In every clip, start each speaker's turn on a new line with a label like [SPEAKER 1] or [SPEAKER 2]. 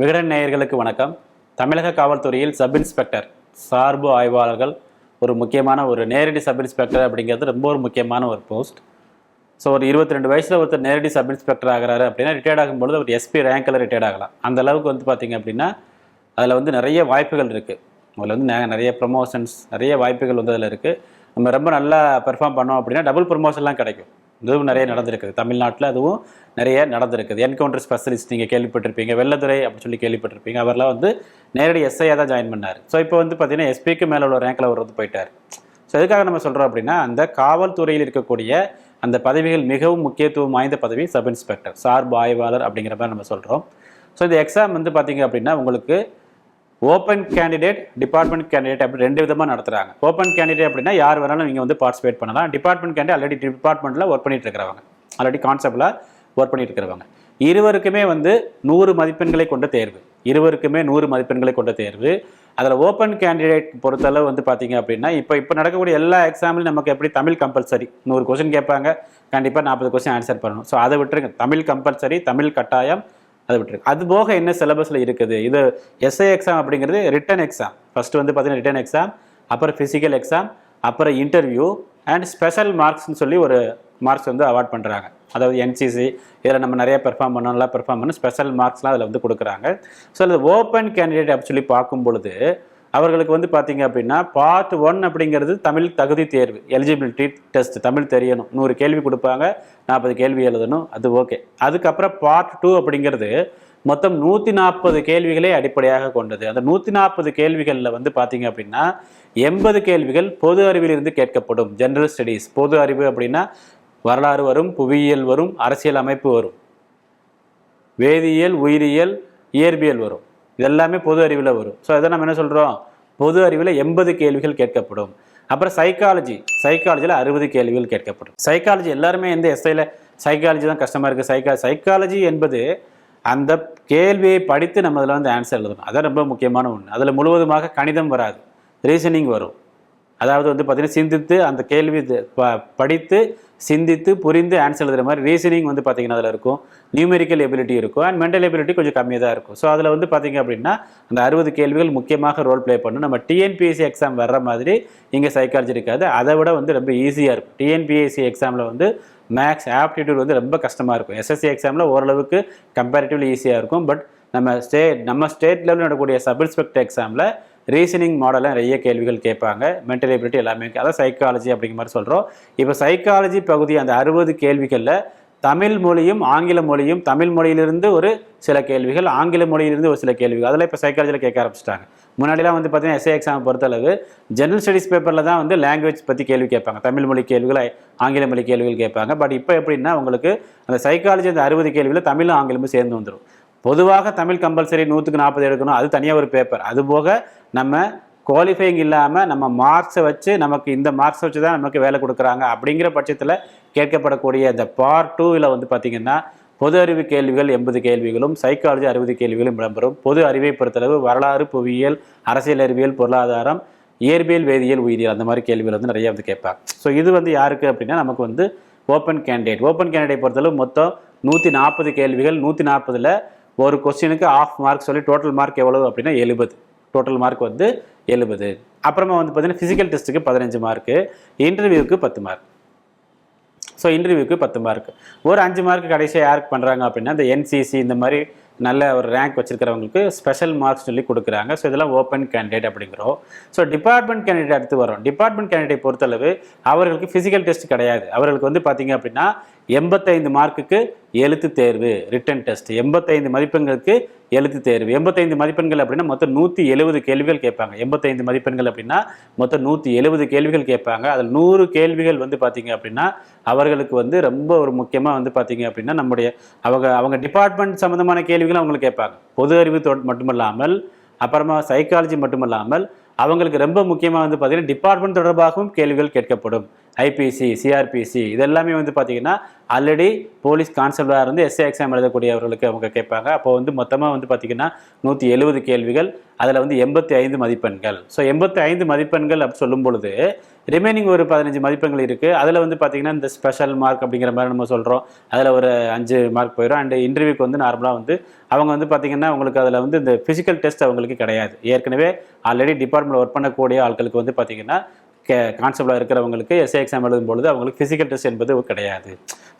[SPEAKER 1] விகடன் நேயர்களுக்கு வணக்கம். தமிழக காவல்துறையில் சப் இன்ஸ்பெக்டர் சார்பு ஆய்வாளர்கள் ஒரு முக்கியமான ஒரு நேரடி சப் இன்ஸ்பெக்டர் அப்படிங்கிறது ரொம்ப ஒரு முக்கியமான ஒரு போஸ்ட். ஸோ ஒரு இருபத்தி ரெண்டு வயசில் ஒருத்தர் நேரடி சப் இன்ஸ்பெக்டர் ஆகிறாரு அப்படின்னா ரிட்டையர்ட் ஆகும்பொழுது ஒரு எஸ்பி ரேங்கில் ரிட்டையர்ட் ஆகலாம். அந்த அளவுக்கு வந்து பார்த்திங்க அப்படின்னா அதில் வந்து நிறைய வாய்ப்புகள் இருக்குது அதில் வந்து நிறைய ப்ரமோஷன்ஸ் நிறைய வாய்ப்புகள் வந்து அதில் இருக்குது நம்ம ரொம்ப நல்லா பெர்ஃபார்ம் பண்ணோம் அப்படின்னா டபுள் ப்ரமோஷன்லாம் கிடைக்கும். இதுவும் நிறைய நடந்திருக்குது. தமிழ்நாட்டில் அதுவும் நிறைய நடந்திருக்குது. என்கவுண்டர் ஸ்பெஷலிஸ்ட் நீங்கள் கேள்விப்பட்டிருப்பீங்க. வெள்ளத்துறை அப்படின்னு சொல்லி கேள்விப்பட்டிருப்பீங்க. அவர்லாம் வந்து நேரடி எஸ்ஐயாக தான் ஜாயின் பண்ணார். ஸோ இப்போ வந்து பார்த்தீங்கன்னா எஸ்பிக்கு மேலே உள்ள ரேங்கில் அவர் வந்து போயிட்டார். ஸோ எதுக்காக நம்ம சொல்கிறோம் அப்படின்னா அந்த காவல்துறையில் இருக்கக்கூடிய அந்த பதவிகள் மிகவும் முக்கியத்துவம் வாய்ந்த பதவி சப் இன்ஸ்பெக்டர் சார்பு ஆய்வாளர் அப்படிங்கிற மாதிரி நம்ம சொல்கிறோம் ஸோ இந்த எக்ஸாம் வந்து பார்த்தீங்க அப்படின்னா உங்களுக்கு ஓப்பன் கேண்டிடேட் டிபார்ட்மெண்ட் கேண்டிடேட் அப்படி ரெண்டு விதமாக நடத்துகிறாங்க ஓப்பன் கேண்டிடேட் அப்படின்னா யார் வேணாலும் நீங்கள் வந்து பார்ட்டிசிபேட் பண்ணலாம். டிபார்ட்மெண்ட் கேண்டிடேட் ஆல்ரெடி டிபார்ட்மெண்ட்டில் ஒர்க் பண்ணிட்டு இருக்கிறவங்க. ஆல்ரெடி கான்செப்டில் ஒர்க் பண்ணிட்டு இருக்கிறவங்க. இருவருக்குமே வந்து நூறு மதிப்பெண்களை கொண்ட தேர்வு. இருவருக்குமே நூறு மதிப்பெண்களை கொண்ட தேர்வு. அதில் ஓப்பன் கேண்டிடேட் பொறுத்தளவு வந்து பார்த்தீங்க அப்படின்னா இப்போ இப்போ நடக்கக்கூடிய எல்லா எக்ஸாம்லையும் நமக்கு எப்படி தமிழ் கம்பல்சரி நூறு கொஸ்டின் கேட்பாங்க. கண்டிப்பாக நாற்பது கொஸ்டின் ஆன்சர் பண்ணணும். ஸோ அதை விட்டுருங்க. தமிழ் கம்பல்சரி தமிழ் கட்டாயம் அது விட்டுருக்கு. அது போக என்ன சிலபஸில் இருக்குது? இது எஸ்ஐ எக்ஸாம் அப்படிங்கிறது ரிட்டன் எக்ஸாம் ஃபஸ்ட்டு வந்து பார்த்தீங்கன்னா ரிட்டன் எக்ஸாம் அப்புறம் ஃபிசிக்கல் எக்ஸாம் அப்புறம் இன்டர்வியூ அண்ட் ஸ்பெஷல் மார்க்ஸ்னு சொல்லி ஒரு மார்க்ஸ் வந்து அவார்ட் பண்ணுறாங்க அதாவது என்சிசி இதில் நம்ம நிறைய பெர்ஃபார்ம் பண்ணோம் நல்லா பெர்ஃபார்ம் பண்ணணும் ஸ்பெஷல் மார்க்ஸ்லாம் அதில் வந்து கொடுக்குறாங்க. ஸோ அது ஓப்பன் கேண்டிடேட் அப்படி சொல்லி பார்க்கும் பொழுது அவர்களுக்கு வந்து பார்த்தீங்க அப்படின்னா பார்ட் ஒன் அப்படிங்கிறது தமிழ் தகுதி தேர்வு எலிஜிபிலிட்டி டெஸ்ட் தமிழ் தெரியணும். நூறு கேள்வி கொடுப்பாங்க நாற்பது கேள்வி எழுதணும் அது ஓகே அதுக்கப்புறம் பார்ட் டூ அப்படிங்கிறது மொத்தம் நூற்றி நாற்பது கேள்விகளே அடிப்படையாக கொண்டது. அந்த நூற்றி நாற்பது கேள்விகளில் வந்து பார்த்தீங்க அப்படின்னா எண்பது கேள்விகள் பொது அறிவிலிருந்து கேட்கப்படும் ஜென்ரல் ஸ்டடீஸ் பொது அறிவு அப்படின்னா வரலாறு வரும் புவியியல் வரும் அரசியல் அமைப்பு வரும். வேதியியல் உயிரியல் இயற்பியல் வரும். இதெல்லாமே பொது அறிவில் வரும். ஸோ இதை நம்ம என்ன சொல்கிறோம் பொது அறிவில் எண்பது கேள்விகள் கேட்கப்படும். அப்புறம் சைக்காலஜி சைக்காலஜியில் அறுபது கேள்விகள் கேட்கப்படும். சைக்காலஜி எல்லாருமே எந்த எஸ்ஐயில் சைக்காலஜி தான் கஷ்டமாக இருக்குது சைக்கா சைக்காலஜி என்பது அந்த கேள்வியை படித்து நம்ம அதில் வந்து ஆன்சர் எழுதணும். அதான் ரொம்ப முக்கியமான ஒன்று அதில் முழுவதுமாக கணிதம் வராது. ரீசனிங் வரும். அதாவது வந்து பார்த்திங்கன்னா சிந்தித்து அந்த கேள்வி ப- படித்து சிந்தித்து புரிந்து ஆன்சர் எழுதுற மாதிரி ரீசனிங் வந்து பார்த்தீங்கன்னா அதில் இருக்கும். நியூமெரிக்கல் எபிலிட்டி இருக்கும். அண்ட் மென்டல் எபிலிட்டி கொஞ்சம் கம்மியாக தான் இருக்கும். ஸோ அதில் வந்து பார்த்தீங்க அப்படின்னா அந்த அறுபது கேள்விகள் முக்கியமாக ரோல் ப்ளே பண்ணும். நம்ம டிஎன்பிஎஸ்சி எக்ஸாம் வர்ற மாதிரி இங்கே சைக்காலஜி இருக்காது. அதை விட வந்து ரொம்ப ஈஸியாக இருக்கும். டிஎன்பிஎஸ்சி எக்ஸாமில் வந்து மேக்ஸ் ஆப்டிடியூட் வந்து ரொம்ப கஷ்டமாக இருக்கும். எஸ்எஸ்சி எக்ஸாமில் ஓரளவுக்கு கம்பேரிட்டிவ்லி ஈஸியாக இருக்கும். பட் நம்ம ஸ்டேட் நம்ம ஸ்டேட் லெவலில் நடக்கக்கூடிய சப் இன்ஸ்பெக்டர் எக்ஸாமில் ரீசனிங் மாடலில் நிறைய கேள்விகள் கேட்பாங்க. மென்டல் எபிலிட்டி எல்லாமே அதான் சைக்காலஜி அப்படிங்கிற மாதிரி சொல்கிறோம் இப்போ சைக்காலஜி பகுதி அந்த அறுபது கேள்விகளில் தமிழ் மொழியும் ஆங்கில மொழியும் தமிழ் மொழியிலிருந்து ஒரு சில கேள்விகள் ஆங்கில மொழியிலிருந்து ஒரு சில கேள்விகள். அதெல்லாம் இப்போ சைக்காலஜியில் கேட்க ஆரம்பிச்சிட்டாங்க. முன்னாடிலாம் வந்து பார்த்தீங்கன்னா எஸ்ஏ எக்ஸாம் பொறுத்தளவு ஜெனரல் ஸ்டடீஸ் பேப்பரில் தான் வந்து லாங்குவேஜ் பற்றி கேள்வி கேட்பாங்க. தமிழ் மொழி கேள்விகளை ஆங்கில மொழி கேள்விகள் கேட்பாங்க. பட் இப்போ எப்படின்னா உங்களுக்கு அந்த சைக்காலஜி அந்த அறுபது கேள்வியில் தமிழும் ஆங்கிலமும் சேர்ந்து வந்துடும் பொதுவாக தமிழ் கம்பல்சரி நூற்றுக்கு நாற்பது எடுக்கணும். அது தனியாக ஒரு பேப்பர் அது போக நம்ம குவாலிஃபைங் இல்லாமல் நம்ம மார்க்ஸை வச்சு நமக்கு இந்த மார்க்ஸை வச்சு தான் நமக்கு வேலை கொடுக்குறாங்க அப்படிங்கிற பட்சத்தில் கேட்கப்படக்கூடிய இந்த பார்ட் டூவில் வந்து பார்த்திங்கன்னா பொது அறிவு கேள்விகள் எண்பது கேள்விகளும் சைக்காலஜி அறுபது கேள்விகளும் இடம்பெறும் பொது அறிவை பொறுத்தளவு வரலாறு புவியியல் அரசியல் அறிவியல் பொருளாதாரம் இயற்பியல் வேதியியல் உயிரியல் அந்த மாதிரி கேள்விகள் வந்து நிறைய வந்து கேட்பாங்க. ஸோ இது வந்து யாருக்கு அப்படின்னா நமக்கு வந்து ஓப்பன் கேண்டிடேட் ஓப்பன் கேண்டிடேட் பொறுத்தளவு மொத்தம் நூற்றி நாற்பது கேள்விகள் நூற்றி நாற்பதில் ஒரு கொஸ்டினுக்கு ஆஃப் மார்க் சொல்லி டோட்டல் மார்க் எவ்வளவு அப்படின்னா எழுபது. டோட்டல் மார்க் வந்து எழுபது. அப்புறமா வந்து பார்த்தீங்கன்னா ஃபிசிக்கல் டெஸ்ட்டுக்கு பதினஞ்சு மார்க்கு இன்டர்வியூக்கு பத்து மார்க் ஸோ இன்டர்வியூக்கு பத்து மார்க் ஒரு அஞ்சு மார்க் கடைசியாக யாருக்கு பண்ணுறாங்க அப்படின்னா இந்த என்சிசி இந்த மாதிரி நல்ல ஒரு ரேங்க் வச்சுருக்கிறவங்களுக்கு ஸ்பெஷல் மார்க்ஸ் சொல்லி கொடுக்குறாங்க. ஸோ இதெல்லாம் ஓப்பன் கேண்டிடேட் அப்படிங்கிறோம். ஸோ டிபார்ட்மெண்ட் கேண்டிடேட் அடுத்து வரும் டிபார்ட்மெண்ட் கேண்டிடேட் பொறுத்தளவு அவர்களுக்கு ஃபிசிக்கல் டெஸ்ட் கிடையாது. அவர்களுக்கு வந்து பார்த்திங்க அப்படின்னா எண்பத்தைந்து மார்க்குக்கு எழுத்து தேர்வு ரிட்டன் டெஸ்ட் எண்பத்தைந்து மதிப்பெண்களுக்கு எழுத்து தேர்வு. எண்பத்தைந்து மதிப்பெண்கள் அப்படின்னா மொத்தம் நூற்றி எழுபது கேள்விகள் கேட்பாங்க. எண்பத்தைந்து மதிப்பெண்கள் அப்படின்னா மொத்தம் நூற்றி எழுபது கேள்விகள் கேட்பாங்க. அதில் நூறு கேள்விகள் வந்து பார்த்தீங்க அப்படின்னா அவர்களுக்கு வந்து ரொம்ப ஒரு முக்கியமாக வந்து பார்த்தீங்க அப்படின்னா நம்முடைய அவங்க அவங்க டிபார்ட்மெண்ட் சம்மந்தமான கேள்விகள் அவங்களுக்கு கேட்பாங்க. பொது அறிவு மட்டுமல்லாமல் அப்புறமா சைக்காலஜி மட்டுமல்லாமல் அவங்களுக்கு ரொம்ப முக்கியமாக வந்து பார்த்தீங்கன்னா டிபார்ட்மெண்ட் தொடர்பாகவும் கேள்விகள் கேட்கப்படும். ஐபிசி சிஆர்பிசி இதெல்லாமே வந்து பார்த்தீங்கன்னா ஆல்ரெடி போலீஸ் கான்ஸ்டபிளாக இருந்து எஸ்ஏ எக்ஸாம் எழுதக்கூடியவர்களுக்கு அவங்க கேட்பாங்க. அப்போ வந்து மொத்தமாக வந்து பார்த்தீங்கன்னா நூற்றி எழுபது கேள்விகள் அதில் வந்து எண்பத்தி ஐந்து மதிப்பெண்கள். ஸோ எண்பத்தி ஐந்து மதிப்பெண்கள் அப்படி சொல்லும் பொழுது ரிமைனிங் ஒரு பதினஞ்சு மதிப்பெண்கள் இருக்குது அதில் வந்து பார்த்தீங்கன்னா இந்த ஸ்பெஷல் மார்க் அப்படிங்கிற மாதிரி நம்ம சொல்கிறோம் அதில் ஒரு அஞ்சு மார்க் போயிடும் அண்ட் இன்டர்வியூக்கு வந்து நார்மலாக வந்து அவங்க வந்து பார்த்திங்கன்னா உங்களுக்கு அதில் வந்து இந்த ஃபிசிக்கல் டெஸ்ட் அவங்களுக்கு கிடையாது. ஏற்கனவே ஆல்ரெடி டிபார்ட்மெண்ட் ஒர்க் பண்ணக்கூடிய ஆட்களுக்கு வந்து பார்த்தீங்கன்னா கே கான்ஸ்டபிளாக இருக்கிறவங்களுக்கு எஸ்ஏ எக்ஸாம் எழுதும் பொழுது அவங்களுக்கு ஃபிசிக்கல் டெஸ்ட் என்பது கிடையாது.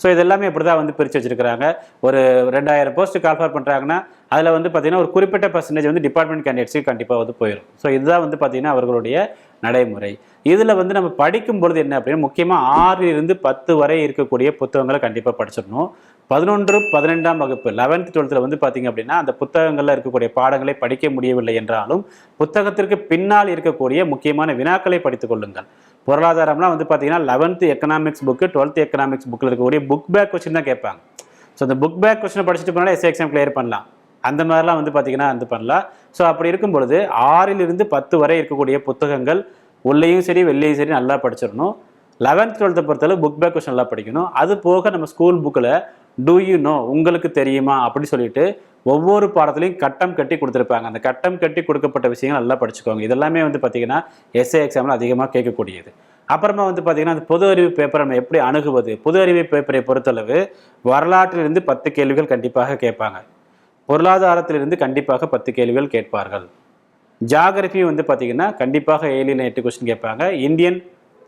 [SPEAKER 1] ஸோ இது எல்லாமே இப்படி தான் வந்து பிரித்து வச்சிருக்கிறாங்க. ஒரு ரெண்டாயிரம் போஸ்ட் கால்ஃபார் பண்ணுறாங்கன்னா அதில் வந்து பார்த்தீங்கன்னா ஒரு குறிப்பிட்ட பர்சன்டேஜ் வந்து டிபார்ட்மெண்ட் கேண்டிடேட்ஸுக்கு கண்டிப்பாக வந்து போயிடும் ஸோ இதுதான் வந்து பார்த்தீங்கன்னா அவர்களுடைய நடைமுறை. இதில் வந்து நம்ம படிக்கும் பொழுது என்ன அப்படின்னா முக்கியமாக ஆறிலிருந்து பத்து வரை இருக்கக்கூடிய புத்தகங்களை கண்டிப்பாக படிச்சிடணும். பதினொன்று பதினெண்டாம் வகுப்பு லெவன்த் டுவெல்த்தில் வந்து பார்த்தீங்க அப்படின்னா அந்த புத்தகங்களில் இருக்கக்கூடிய பாடங்களை படிக்க முடியவில்லை என்றாலும் புத்தகத்திற்கு பின்னால் இருக்கக்கூடிய முக்கியமான வினாக்களை படித்துக் கொள்ளுங்கள். பொருளாதாரம்லாம் வந்து பார்த்தீங்கன்னா eleventh economics book twelfth economics புக்கில் இருக்கக்கூடிய புக் பேக் கொஸ்டின் தான் கேட்பாங்க. ஸோ அந்த புக் பேக் கொஸ்டினை படிச்சுட்டு போனால் எஸ்ஏ எக்ஸாம் கிளியர் பண்ணலாம். அந்த மாதிரிலாம் வந்து பார்த்தீங்கன்னா வந்து பண்ணலாம். ஸோ அப்படி இருக்கும் பொழுது ஆறிலிருந்து பத்து வரை இருக்கக்கூடிய புத்தகங்கள் உள்ளேயும் சரி வெளிலையும் சரி நல்லா படிச்சிடணும். லெவன்த் டுவெல்த்தை பொறுத்தளவு புக் பேக் கொஸ்டின் நல்லா படிக்கணும். அது போக நம்ம ஸ்கூல் புக்கில் டூ யூ நோ உங்களுக்கு தெரியுமா? அப்படி சொல்லிட்டு ஒவ்வொரு பாடத்துலையும் கட்டம் கட்டி கொடுத்துருப்பாங்க. அந்த கட்டம் கட்டி கொடுக்கப்பட்ட விஷயங்கள் நல்லா படிச்சுக்கோங்க. இதெல்லாமே வந்து பார்த்தீங்கன்னா எஸ்ஏ எக்ஸாமில் அதிகமாக கேட்கக்கூடியது. அப்புறமா வந்து பார்த்தீங்கன்னா அந்த பொது அறிவு பேப்பரை நம்ம எப்படி அணுகுவது? பொது அறிவு பேப்பரை பொறுத்தளவு வரலாற்றிலிருந்து பத்து கேள்விகள் கண்டிப்பாக கேட்பாங்க. பொருளாதாரத்திலிருந்து கண்டிப்பாக பத்து கேள்விகள் கேட்பார்கள். ஜாகிரபி வந்து பார்த்தீங்கன்னா கண்டிப்பாக ஏழியில் எட்டு கொஸ்டின் கேட்பாங்க. இந்தியன்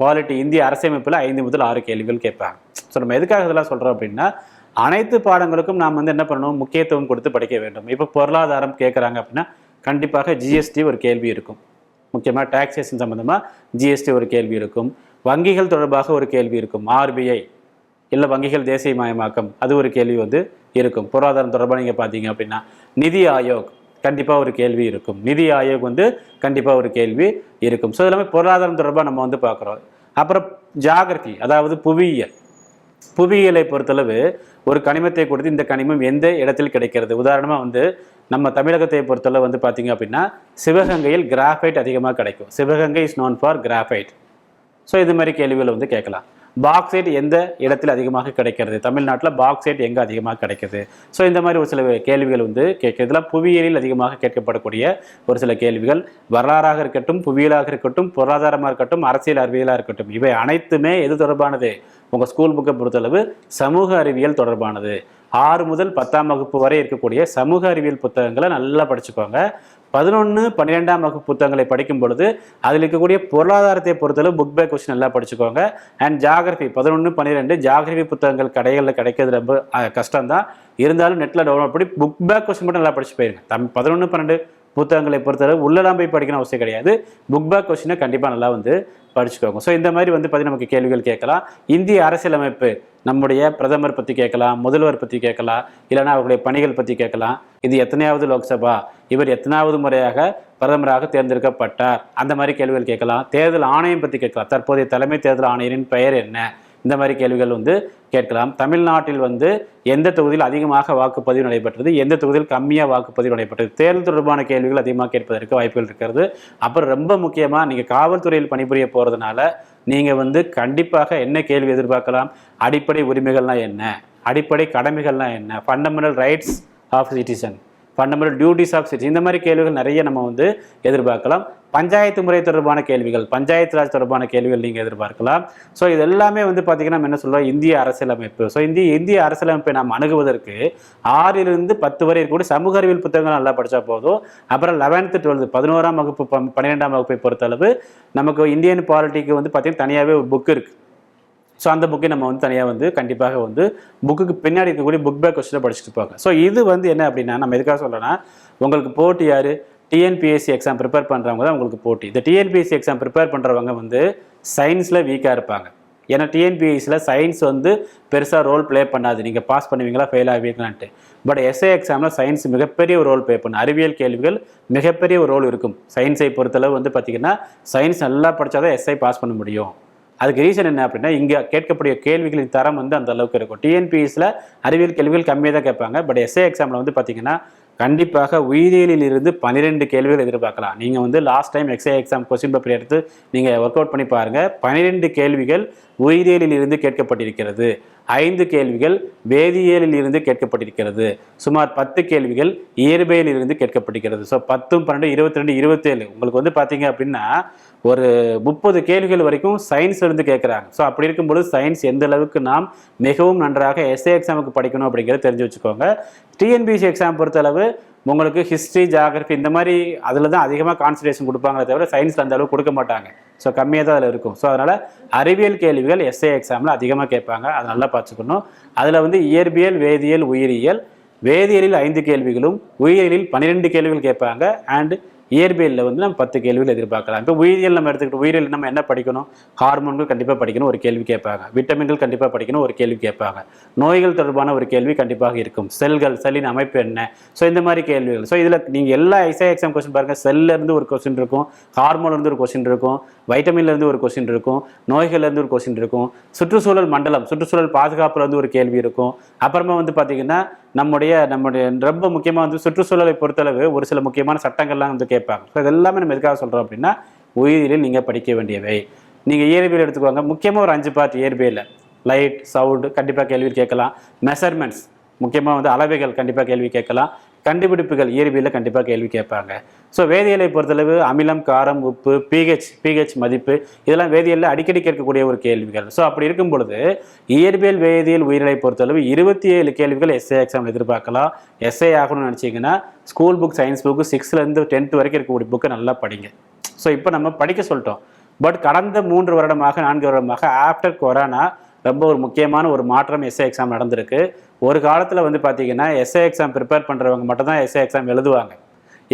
[SPEAKER 1] பாலிட்டி இந்திய அரசியமைப்பில் ஐந்து முதல் ஆறு கேள்விகள் கேட்பாங்க. ஸோ நம்ம எதுக்காக இதெல்லாம் சொல்கிறோம் அப்படின்னா அனைத்து பாடங்களுக்கும் நாம் வந்து என்ன பண்ணணும்? முக்கியத்துவம் கொடுத்து படிக்க வேண்டும். இப்போ பொருளாதாரம் கேட்குறாங்க அப்படின்னா கண்டிப்பாக ஜிஎஸ்டி ஒரு கேள்வி இருக்கும். முக்கியமாக டாக்ஸேஷன் சம்மந்தமாக ஜிஎஸ்டி ஒரு கேள்வி இருக்கும். வங்கிகள் தொடர்பாக ஒரு கேள்வி இருக்கும். ஆர்பிஐ இல்லை வங்கிகள் தேசியமயமாக்கம் அது ஒரு கேள்வி வந்து இருக்கும். பொருளாதாரம் தொடர்பாக நீங்கள் பார்த்தீங்க அப்படின்னா நிதி ஆயோக் கண்டிப்பாக ஒரு கேள்வி இருக்கும். நிதி ஆயோக் வந்து கண்டிப்பாக ஒரு கேள்வி இருக்கும். ஸோ எல்லாமே பொருளாதாரம் தொடர்பாக நம்ம வந்து பார்க்குறோம். அப்புறம் ஜாகிரபி அதாவது புவியியல். புவியியலை பொறுத்தளவு ஒரு கனிமத்தை கொடுத்து இந்த கனிமம் எந்த இடத்தில் கிடைக்கிறது? உதாரணமாக வந்து நம்ம தமிழகத்தை பொறுத்தளவு வந்து பார்த்தீங்க அப்படின்னா சிவகங்கையில் கிராஃபைட் அதிகமாக கிடைக்கும். Sivaganga is known for graphite so இது மாதிரி கேள்விகள் வந்து கேட்கலாம். பாக்ஸைட் எந்த இடத்தில் அதிகமாக கிடைக்கிறது? தமிழ்நாட்டில் பாக்ஸைட் எங்கே அதிகமாக கிடைக்கிறது ஸோ இந்த மாதிரி ஒரு சில கேள்விகள் வந்து கேட்கறதுல புவியியலில் அதிகமாக கேட்கப்படக்கூடிய ஒரு சில கேள்விகள். வரலாறாக இருக்கட்டும் புவியியலாக இருக்கட்டும் பொருளாதாரமாக இருக்கட்டும் அரசியல் அறிவியலாக இருக்கட்டும் இவை அனைத்துமே எது தொடர்பானது? உங்கள் ஸ்கூல் புக்கை பொறுத்தளவு சமூக அறிவியல் தொடர்பானது. ஆறு முதல் பத்தாம் வகுப்பு வரை இருக்கக்கூடிய சமூக அறிவியல் புத்தகங்களை நல்லா படிச்சுக்கோங்க. பதினொன்று பன்னிரெண்டாம் வகுப்பு புத்தகங்களை படிக்கும் பொழுது அதில் இருக்கக்கூடிய பொருளாதாரத்தை பொறுத்தளவு புக் பேக் கொஸ்டின் நல்லா படிச்சுக்கோங்க. அண்ட் ஜாகிரபி பதினொன்று பன்னிரெண்டு ஜாகிரபி புத்தகங்கள் கடைகளில் கிடைக்கிறது ரொம்ப கஷ்டம் தான் இருந்தாலும் நெட்டில் டவுன்லோட் பண்ணி புக் பேக் கொஸ்டின் மட்டும் நல்லா படிச்சு போயிருங்க. தம் பதினொன்று பன்னெண்டு புத்தகங்களை பொறுத்தளவு உள்ளலாம் போய் படிக்கணும் அவசியம் கிடையாது. புக் பேக் கொஸ்டினை கண்டிப்பாக நல்லா வந்து படிச்சுக்கோங்க. ஸோ இந்த மாதிரி வந்து பார்த்தீங்கன்னா நமக்கு கேள்விகள் கேட்கலாம். இந்திய அரசியலமைப்பு நம்முடைய பிரதமர் பற்றி கேட்கலாம் முதல்வர் பற்றி கேட்கலாம் இல்லைன்னா அவர்களுடைய பணிகள் பற்றி கேட்கலாம். இது எத்தனையாவது லோக்சபா? இவர் எத்தனாவது முறையாக பிரதமராக தேர்ந்தெடுக்கப்பட்டார்? அந்த மாதிரி கேள்விகள் கேட்கலாம். தேர்தல் ஆணையம் பற்றி கேட்கலாம். தற்போதைய தலைமை தேர்தல் ஆணையரின் பெயர் என்ன? இந்த மாதிரி கேள்விகள் வந்து கேட்கலாம். தமிழ்நாட்டில் வந்து எந்த தொகுதியில் அதிகமாக வாக்குப்பதிவு நடைபெற்றது? எந்த தொகுதியில் கம்மியாக வாக்குப்பதிவு நடைபெற்றது? தேர்தல் தொடர்பான கேள்விகள் அதிகமாக கேட்பதற்கு வாய்ப்புகள் இருக்கிறது. அப்புறம் ரொம்ப முக்கியமாக நீங்கள் காவல்துறையில் பணிபுரிய போகிறதுனால நீங்கள் வந்து கண்டிப்பாக என்ன கேள்வி எதிர்பார்க்கலாம்? அடிப்படை உரிமைகள்லாம் என்ன? அடிப்படை கடமைகள்லாம் என்ன? Fundamental rights of citizen fundamental duties of city இந்த மாதிரி கேள்விகள் நிறைய நம்ம வந்து எதிர்பார்க்கலாம். பஞ்சாயத்து முறை தொடர்பான கேள்விகள் பஞ்சாயத்து ராஜ் தொடர்பான கேள்விகள் நீங்கள் எதிர்பார்க்கலாம். ஸோ இது எல்லாமே வந்து பார்த்தீங்கன்னா நம்ம என்ன சொல்லுவோம் இந்திய அரசியலமைப்பு. ஸோ இந்திய இந்திய அரசியலமைப்பை நாம் அணுகுவதற்கு ஆறிலிருந்து பத்து வரை இருக்கக்கூடிய சமூக அறிவியல் புத்தகங்கள் நல்லா படித்தா போதும். அப்புறம் லெவன்த்து டுவெல்த்து பதினோராம் வகுப்பு ப- பன்னிரெண்டாம் வகுப்பை பொறுத்தளவு நமக்கு இந்தியன் பாலிட்டிக்கு வந்து பார்த்தீங்கன்னா தனியாகவே ஒரு புக் இருக்குது ஸோ அந்த புக்கை நம்ம வந்து தனியாக வந்து கண்டிப்பாக வந்து புக்குக்கு பின்னாடி இருக்கக்கூடிய புக் பேக் கொஸ்டினை படிச்சுட்டு போங்க. ஸோ இது வந்து என்ன அப்படின்னா நம்ம எதுக்காக சொல்லணும்னா உங்களுக்கு போட்டி யார்? டிஎன்பிஎஸ்சி எக்ஸாம் ப்ரிப்பேர் பண்ணுறவங்க தான் உங்களுக்கு போட்டி. இந்த டிஎன்பிஎஸ்சி எக்ஸாம் ப்ரிப்பேர் பண்ணுறவங்க வந்து சயின்ஸில் வீக்காக இருப்பாங்க. ஏன்னா டிஎன்பிஎஸ்சியில் சயின்ஸ் வந்து பெருசாக ரோல் ப்ளே பண்ணாது. நீங்கள் பாஸ் பண்ணுவீங்களா ஃபெயில் ஆவீங்களான்ட்டு. பட் எஸ்ஏ எக்ஸாமில் சயின்ஸ் மிகப்பெரிய ஒரு ரோல் ப்ளே பண்ணும். அறிவியல் கேள்விகள் மிகப்பெரிய ஒரு ரோல் இருக்கும். சயின்ஸை பொறுத்தளவு வந்து பார்த்திங்கன்னா சயின்ஸ் நல்லா படித்தாதான் எஸ்ஐ பாஸ் பண்ண முடியும். அதுக்கு ரீசன் என்ன அப்படின்னா இங்கே கேட்கக்கூடிய கேள்விகளின் தரம் வந்து அந்த அளவுக்கு இருக்கும். டிஎன்பிஎஸ்சில் அறிவியல் கேள்விகள் கம்மியாக தான் கேட்பாங்க பட் எஸ்ஏ எக்ஸாமில் வந்து பார்த்தீங்கன்னா கண்டிப்பாக உயிரியலில் இருந்து பன்னிரெண்டு கேள்விகள் எதிர்பார்க்கலாம். நீங்கள் வந்து லாஸ்ட் டைம் எக்ஸை எக்ஸாம் கொஸ்டின் பேப்பர் எடுத்து நீங்கள் ஒர்க் அவுட் பண்ணி பாருங்கள் பன்னிரெண்டு கேள்விகள் உயிரியலில் இருந்து கேட்கப்பட்டிருக்கிறது. ஐந்து கேள்விகள் வேதியியலில் இருந்து கேட்கப்பட்டிருக்கிறது. சுமார் பத்து கேள்விகள் இயற்பியலில் இருந்து கேட்கப்பட்டிருக்கிறது. ஸோ பத்தும் பன்னெண்டு இருபத்தி ரெண்டு இருபத்தேழு. உங்களுக்கு வந்து பார்த்தீங்க அப்படின்னா ஒரு முப்பது கேள்விகள் வரைக்கும் சயின்ஸ்லேருந்து கேட்குறாங்க. ஸோ அப்படி இருக்கும்போது சயின்ஸ் எந்த அளவுக்கு நாம் மிகவும் நன்றாக எஸ்ஏ எக்ஸாமுக்கு படிக்கணும் அப்படிங்கிறத தெரிஞ்சு வச்சுக்கோங்க. டிஎன்பிசி எக்ஸாம் பொறுத்தளவு உங்களுக்கு ஹிஸ்ட்ரி ஜாகிரபி இந்த மாதிரி அதில் தான் அதிகமாக கான்சன்ட்ரேஷன் கொடுப்பாங்களே தவிர சயின்ஸில் அந்த அளவுக்கு கொடுக்க மாட்டாங்க. ஸோ கம்மியாக தான் அதில் இருக்கும். ஸோ அதனால் அறிவியல் கேள்விகள் எஸ்ஏ எக்ஸாமில் அதிகமாக கேட்பாங்க. அதை நல்லா பார்த்துக்கணும். அதில் வந்து இயற்பியல் வேதியியல் உயிரியல். வேதியியலில் ஐந்து கேள்விகளும் உயிரியலில் பன்னிரெண்டு கேள்விகள் கேட்பாங்க. அண்ட் இயற்பியலில் வந்து நம்ம பத்து கேள்விகள் எதிர்பார்க்கலாம். இப்போ உயிரியல் நம்ம எடுத்துக்கிட்டு உயிரியல் நம்ம என்ன படிக்கணும்? ஹார்மோன்கள் கண்டிப்பாக படிக்கணும் ஒரு கேள்வி கேட்பாங்க. விட்டமின்கள் கண்டிப்பாக படிக்கணும் ஒரு கேள்வி கேட்பாங்க. நோய்கள் தொடர்பான ஒரு கேள்வி கண்டிப்பாக இருக்கும். செல்கள் செல்லின் அமைப்பு என்ன? ஸோ இந்த மாதிரி கேள்விகள். ஸோ இதில் நீங்கள் எல்லா ஐசா எக்ஸாம் கொஸ்டின் பாருங்கள் செல்லேருந்து ஒரு கொஸ்டின் இருக்கும். ஹார்மோன்லேருந்து ஒரு கொஸ்டின் இருக்கும். வைட்டமின்லேருந்து ஒரு கொஸ்டின் இருக்கும். நோய்கள்லேருந்து ஒரு கொஸ்டின் இருக்கும். சுற்றுச்சூழல் மண்டலம் சுற்றுச்சூழல் பாதுகாப்புலேருந்து ஒரு கேள்வி இருக்கும். அப்புறமா வந்து பார்த்தீங்கன்னா நம்முடைய நம்முடைய ரொம்ப முக்கியமாக வந்து சுற்றுச்சூழலை பொறுத்தளவு ஒரு சில முக்கியமான சட்டங்கள்லாம் வந்து கேட்பாங்க. ஸோ இதெல்லாமே நம்ம எதுக்காக சொல்கிறோம் அப்படின்னா உயிரியலில் நீங்கள் படிக்க வேண்டியவை. நீங்கள் இயற்பியல் எடுத்துக்கோங்க. முக்கியமாக ஒரு அஞ்சு பார்ட் இயற்பியலில் லைட் சவுண்டு கண்டிப்பாக கேள்வி கேட்கலாம். மெஷர்மெண்ட்ஸ் முக்கியமாக வந்து அளவைகள் கண்டிப்பாக கேள்வி கேட்கலாம். கண்டுபிடிப்புகள் இயற்பியலில் கண்டிப்பாக கேள்வி கேட்பாங்க. ஸோ வேதியியலை பொறுத்தளவு அமிலம் காரம் உப்பு பிஹெச் பிஹெச் மதிப்பு இதெல்லாம் வேதியியலில் அடிக்கடி கேட்கக்கூடிய ஒரு கேள்விகள். ஸோ அப்படி இருக்கும் பொழுது இயற்பியல் வேதியியல் உயிரியலை பொறுத்தளவு இருபத்தி ஏழு கேள்விகள் எஸ்ஏ எக்ஸாம் எதிர்பார்க்கலாம். எஸ்ஏ ஆகணும்னு நினச்சிங்கன்னா ஸ்கூல் புக் சயின்ஸ் புக்கு சிக்ஸ்த்லேருந்து டென்த் வரைக்கும் இருக்கக்கூடிய புக்கை நல்லா படிங்க. ஸோ இப்போ நம்ம படிக்க சொல்லிட்டோம். பட் கடந்த மூன்று வருடமாக நான்கு வருடமாக ஆஃப்டர் கொரோனா ரொம்ப ஒரு முக்கியமான ஒரு மாற்றம் எஸ்ஏ எக்ஸாம் நடந்திருக்கு. ஒரு காலத்தில் வந்து பார்த்தீங்கன்னா எஸ்ஏ எக்ஸாம் ப்ரிப்பேர் பண்ணுறவங்க மட்டும் தான் எஸ்ஏ எக்ஸாம் எழுதுவாங்க.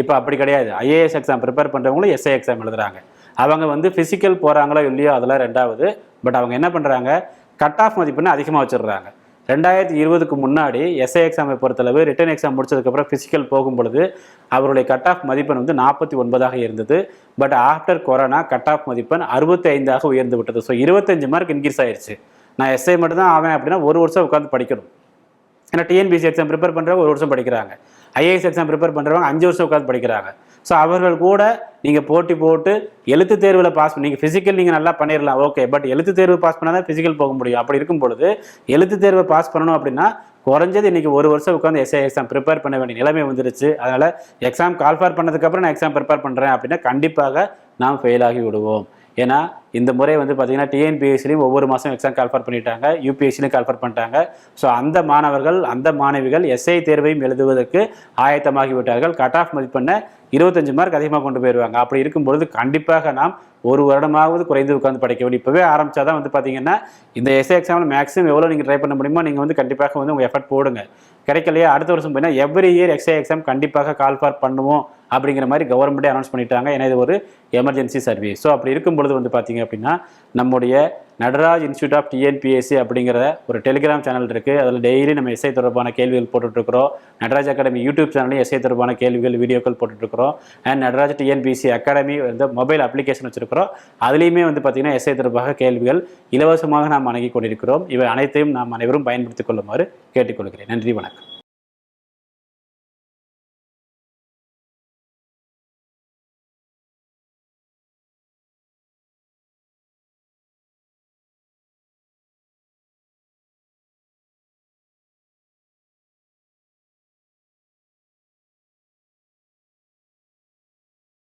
[SPEAKER 1] இப்போ அப்படி கிடையாது. ஐஏஎஸ் எக்ஸாம் ப்ரிப்பேர் பண்ணுறவங்களும் எஸ்ஏ எக்ஸாம் எழுதுறாங்க. அவங்க வந்து ஃபிசிக்கல் போகிறாங்களோ இல்லையோ அதெல்லாம் ரெண்டாவது. பட் அவங்க என்ன பண்ணுறாங்க கட் ஆஃப் மதிப்பெண்ணை அதிகமாக வச்சிடுறாங்க. ரெண்டாயிரத்தி இருபதுக்கு முன்னாடி எஸ்ஐ எக்ஸாமை பொறுத்தளவு ரிட்டன் எக்ஸாம் முடிச்சதுக்கப்புறம் ஃபிசிக்கல் போகும் பொழுது அவருடைய கட் ஆஃப் மதிப்பெண் வந்து நாற்பத்தி ஒன்பதாக இருந்தது. But after corona cut off மதிப்பெண் அறுபத்தி ஐந்தாக உயர்ந்து விட்டது. ஸோ இருபத்தஞ்சு மார்க் இன்க்ரீஸ் ஆயிடுச்சு நான் எஸ்ஐ மட்டும்தான் ஆவேன் அப்படின்னா ஒரு வருஷம் உட்காந்து படிக்கணும். ஏன்னா டிஎன்பிசி எக்ஸாம் ப்ரிப்பேர் பண்ணுறவங்க ஒரு வருஷம் படிக்கிறாங்க. ஐஏஎஸ் எக்ஸாம் ப்ரிப்பேர் பண்ணுறவங்க அஞ்சு வருஷம் உட்காந்து படிக்கிறாங்க. ஸோ அவர்கள் கூட நீங்கள் போட்டி போட்டு எழுத்து தேர்வில் பாஸ் பண்ணி நீங்கள் ஃபிசிக்கல் நீங்கள் நல்லா பண்ணிடலாம் ஓகே பட் எழுத்து தேர்வு பாஸ் பண்ணால் தான் ஃபிசிக்கல் போக முடியும். அப்படி இருக்கும் பொழுது எழுத்து தேர்வை பாஸ் பண்ணணும் அப்படின்னா குறைஞ்சது இன்னைக்கு ஒரு வருஷம் உட்காந்து எஸ்ஐ எக்ஸாம் ப்ரிப்பேர் பண்ண வேண்டிய நிலைமை வந்துருச்சு. அதனால் எக்ஸாம் கால்ஃபார் பண்ணதுக்கப்புறம் நான் எக்ஸாம் ப்ரிப்பேர் பண்ணுறேன் அப்படின்னா கண்டிப்பாக நாம் ஃபெயில் ஆகி விடுவோம். ஏன்னா இந்த முறை வந்து பார்த்தீங்கன்னா டிஎன்பிஎஸ்சிலையும் ஒவ்வொரு மாதம் எக்ஸாம் கால்ஃபர் பண்ணிட்டாங்க யூபிஎஸ்சிலையும் கால்ஃபர் பண்ணிட்டாங்க. ஸோ அந்த மாணவர்கள் அந்த மாணவிகள் எஸ்ஐ தேர்வையும் எழுதுவதற்கு ஆயத்தமாகிவிட்டார்கள். கட் ஆஃப் மதிப்பெண்ணை இருபத்தஞ்சு மார்க் அதிகமாக கொண்டு போயிடுவாங்க. அப்படி இருக்கும்பொழுது கண்டிப்பாக நாம் ஒரு வருடமாவது குறைந்து உட்காந்து படிக்க வேண்டும் இப்போவே ஆரம்பித்தா தான் வந்து பார்த்தீங்கன்னா இந்த எஸ்ஐ எக்ஸாமில் மேக்ஸிமம் எவ்வளோ நீங்கள் ட்ரை பண்ண முடியுமோ நீங்கள் வந்து கண்டிப்பாக வந்து உங்கள் எஃபர்ட் போடுங்க. கிடைக்கலையே? அடுத்த வருஷம் போயினா எவ்ரி இயர் எக்ஸை எக்ஸாம் கண்டிப்பாக கால்ஃபார் பண்ணுவோம். அப்படிங்கிற மாதிரி கவர்மெண்ட்டே அனௌன்ஸ் பண்ணிட்டாங்க. ஏன்னா இது ஒரு எமர்ஜென்சி சர்வீஸ் ஸோ அப்படி இருக்கும் பொழுது வந்து பார்த்தீங்க அப்படின்னா நம்முடைய நடராஜ் இன்ஸ்டியூட் ஆஃப் டிஎன்பிஎஸ்சி அப்படிங்கிற ஒரு டெலிகிராம் சேனல் இருக்குது அதில் டெய்லி நம்ம எஸ்ஐ தொடர்பான கேள்விகள் போட்டுட்ருக்கிறோம். நடராஜ் அகாடமி யூடியூப் சேனல்லையும் எஸ்ஐ தொடர்பான கேள்விகள் வீடியோக்கள் போட்டுட்ருக்கிறோம். அண்ட் நடராஜ் டிஎன்பிஎஸ்சி அகாடமி வந்து மொபைல் அப்ளிகேஷன் வச்சுருக்கிறோம். அதுலேயுமே வந்து பார்த்திங்கன்னா எஸ்ஐ தொடர்பாக கேள்விகள் இலவசமாக நாம் அணுகி கொண்டிருக்கிறோம். இவை அனைத்தையும் நாம் அனைவரும் பயன்படுத்திக் கொள்ளுமாறு கேட்டுக்கொள்கிறேன். நன்றி வணக்கம்.